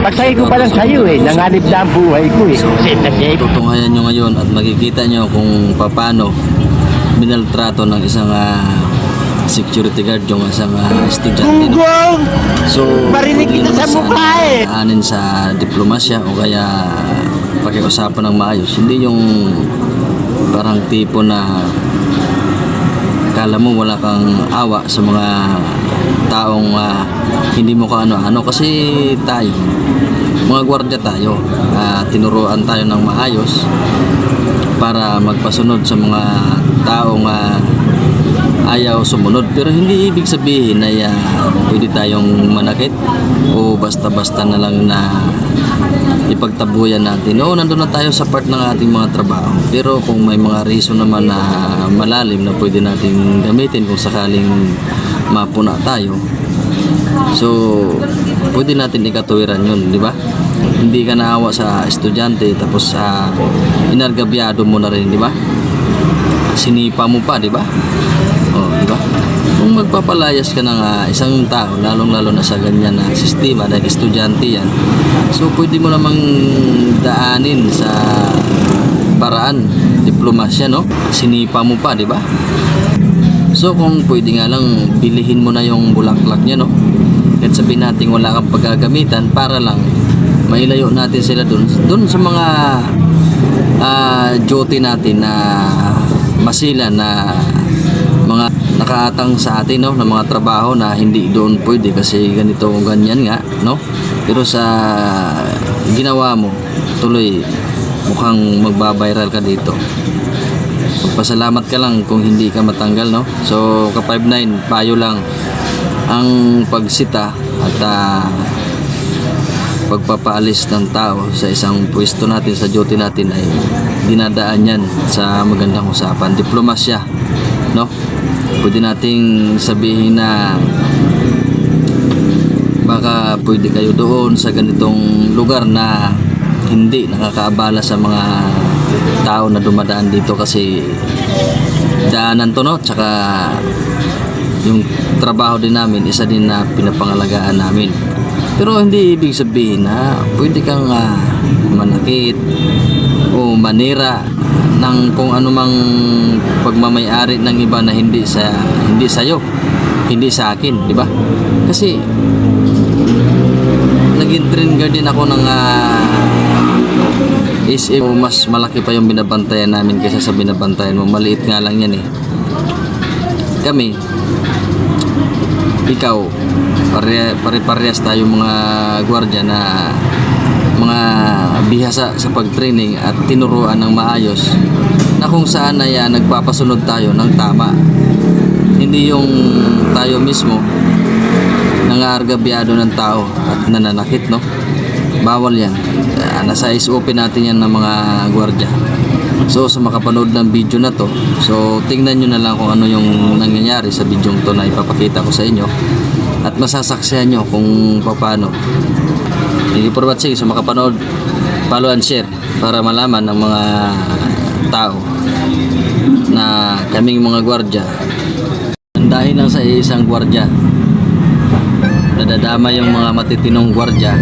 Pagsakay ko pa lang sa'yo eh, nanganib na ang buhay ko eh. Safe na safe. Tutunghayan nyo ngayon at makikita nyo kung paano binaltrato ng isang ah, security guard yung isang ah, estudyante. No? So, Barinig hindi kita sa mukha eh. Aanin sa diplomasya o kaya pakiusapan ng maayos. Hindi yung parang tipo na kala mo wala kang awa sa mga taong ah, hindi mo kaano-ano kasi tayo mga gwardya tayo ah, tinuruan tayo ng maayos para magpasunod sa mga taong ah, ayaw sumunod pero hindi ibig sabihin na ah, pwede tayong manakit o basta-basta na lang na ipagtabuyan natin. Oo, nandun na tayo sa part ng ating mga trabaho. Pero kung may mga reason naman na malalim na pwede nating gamitin kung sakaling mapuna tayo, so pwede natin ikatuwiran yun, di ba? Hindi ka naawa sa estudyante tapos sa inargabyado mo na rin, di ba? Sinipa mo pa, di ba? Oh, di ba? Kung magpapalayas ka ng ah, isang tao, lalong-lalo na sa ganyan na sistema, dahil estudyante yan, so pwede mo namang daanin sa paraan, diplomasya, no? Sinipa mo pa, di ba? So kung pwede nga lang, bilihin mo na yung bulaklak niya, no? At sabihin natin wala kang paggagamitan para lang mailayo natin sila dun, dun sa mga ah, duty natin na masila na mga nakaatang sa atin no? Ng mga trabaho na hindi doon pwede kasi ganito o ganyan nga no? Pero sa ginawa mo tuloy mukhang magbabiral ka dito. Magpasalamat ka lang kung hindi ka matanggal no? So ka 59 payo lang ang pagsita at ah, pagpapaalis ng tao sa isang pwesto natin sa duty natin ay dinadaan yan sa magandang usapan. Diplomasya no? Pwede nating sabihin na baka pwede kayo doon sa ganitong lugar na hindi nakakaabala sa mga tao na dumadaan dito kasi daanan to no? Tsaka yung trabaho din namin isa din na pinapangalagaan namin. Pero hindi ibig sabihin na pwede kang ah, manakit o manira ng kung anumang pagmamayari ng iba na hindi sa hindi sa hindi sa akin di ba? Kasi naging guard din ako ng ah, SM mas malaki pa yung binabantayan namin kaysa sa binabantayan mo. Maliit nga lang yan eh. Kami ikaw pare pare-parehas tayo mga gwardiya na mga bihasa sa pagtraining at tinuruan ng maayos na kung saan ay ah, nagpapasunod tayo ng tama. Hindi yung tayo mismo nangaargabyado ng tao at nananakit no? Bawal yan. Ah, nasa SOP natin yan ng mga gwardiya. So sa makapanood ng video na to so tingnan nyo na lang kung ano yung nangyayari sa video to na ipapakita ko sa inyo at masasaksihan nyo kung paano Thank you for watching. So makapanood, follow and share para malaman ng mga tao na kaming mga gwardya. Dahil lang sa isang gwardya. Nadadama yung mga matitinong gwardya